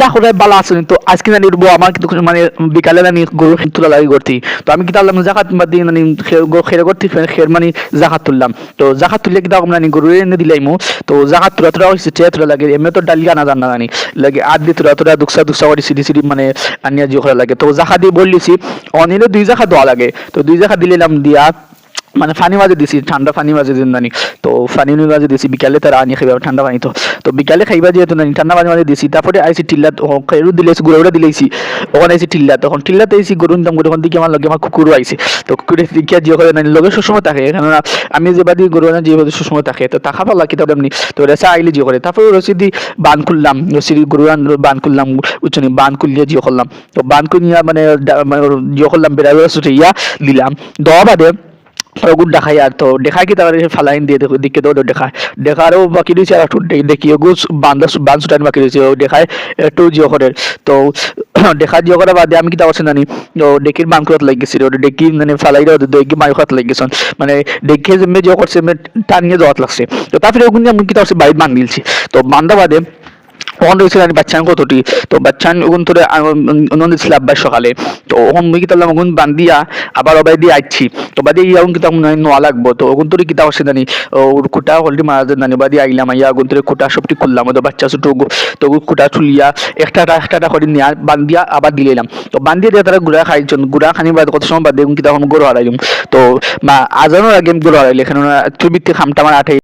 তা করে বালা আছে তো আজকে জানি বউ আমার কিন্তু মানে বিকালে জানি গরু তোলা লাগি করতি তো আমি কিতা আল্লাহ জাকাত বাদ দিয়ে মানে খেরে করতে খের মানে জাকাত তুললাম তো জাকাত তুললে কিতা আমরা নি গরু এনে দিলাইমু তো জাকাত তুলা তোরা হয়েছে চেয়ে তোলা লাগে, এমনি তো ডালিয়া না জানা জানি লাগে আদ দিয়ে তোরা তোরা দুকসা দুকসা করে সিডি সিডি মানে আনিয়া জিও করা লাগে। তো জাকাত দিয়ে বললিছি অনিলে দুই জাকাত দেওয়া লাগে। তো দুই জাকাত দিলাম দিয়া মানে পানি মাঝে দিছি, ঠান্ডা পানি মাঝে দিন নানি তো পানি মাঝে দিছি, বিকালে তারা আনি খাইবা, ঠান্ডা পানি তো। তো বিকালে খাইবা যেহেতু নানি ঠান্ডা পানি মাঝে দিছি। তারপরে আইসি টিল্লা খেরু দিলেছি গুড়া দিলেছি ওখানে আইসি টিল্লা তখন টিল্লাতে আইসি গরু নিতাম গরু দিকে আমার লগে আমার কুকুরও আইছে। তো কুকুরে দিকে জিও করে নানি লগে সবসময় থাকে, কেননা আমি যে বাদি গরু না যে সবসময় থাকে। তো টাকা পালা কিতাব এমনি তো রেসা আইলে জিও করে। তারপরে রসিদি বান খুললাম রসিদি গরু বান খুললাম, উচ্চনি বান খুললিয়ে জিও করলাম তো বান খুলিয়া মানে মানে জিও করলাম বেড়াবে ছুটে ইয়া দিলাম। দেওয়া বাদে ওগুন দেখাই আর তো দেখাই কি তার ফালাইন দিয়ে দেখো দিকে তো দেখায় দেখারও বাকি রয়েছে আর একটু দেখি ওগু বান্দা বান সুটান বাকি রয়েছে দেখায় একটু জিও করে তো দেখা জিও করা বাদে আমি কি তা জানি ও ডেকির বান করাত লাগি গেছিল ডেকি মানে ফালাই ডেকি মাই করাত লাগি গেছেন মানে দেখে যে জিও করছে টানিয়ে যাওয়াত লাগছে তো তারপরে ওগুন আমি কি তা বাইর বান দিলছি তো বান্দা বাদে ওখান রয়েছিল আমি বাচ্চান কতটি? তো বাচ্চান ওগুন তোরে নন্দ ছিল আব্বার সকালে। তো ওখান মুই কিতাম ওগুন বান্দিয়া আবার অবাই দিয়ে আইছি। তো বাদে ইয়াউন কিতাব নোয়া লাগবো। তো ওগুন তোরে কিতাব আছে জানি? ওর খুঁটা অলরেডি মারা যায় জানি। বাদে আইলাম, আইয়া ওগুন তোরে খুঁটা সবটি খুললাম। তো বাচ্চা ছোট তো খুঁটা চুলিয়া একটা একটা করে নিয়া বান্দিয়া আবার দিলাম তো বান্দিয়া দিয়ে তারা গুড়া খাইছেন। গুড়া খানি বাদ কত সময় বাদে কিতাব গরু হারাইলাম। তো মা, আজানোর আগে আমি গরু হারাইলে। এখানে তুমি খামটা আমার আঠাই